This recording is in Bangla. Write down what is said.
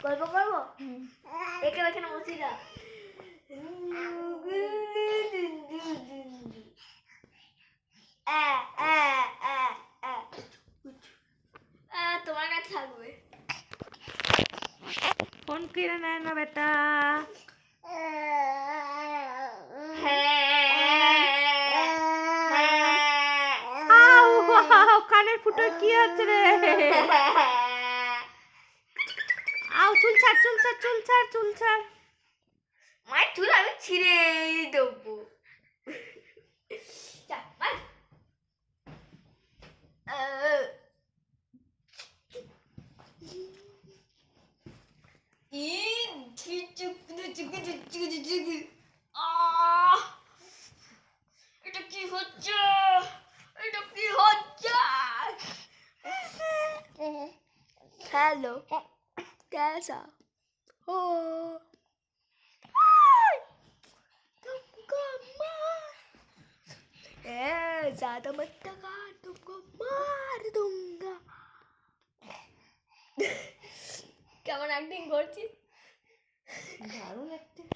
গল্প করব একে এখানে বসি না তোমার কাছে থাকবে ফোন কিনে নেয় না বেটা। কানের ফুটো কি হচ্ছে রে আউ চুল ছাড় চুল ছাড় চুল ছাড় চুল ছাড় মায়ের চুল আমি ছিঁড়ে দেবো ই, হ্যালো कैसा हो तुमको मार ए ज्यादा मत टका तुमको मार दूंगा কেমন অ্যাক্টিং করছিস দারুণ একটা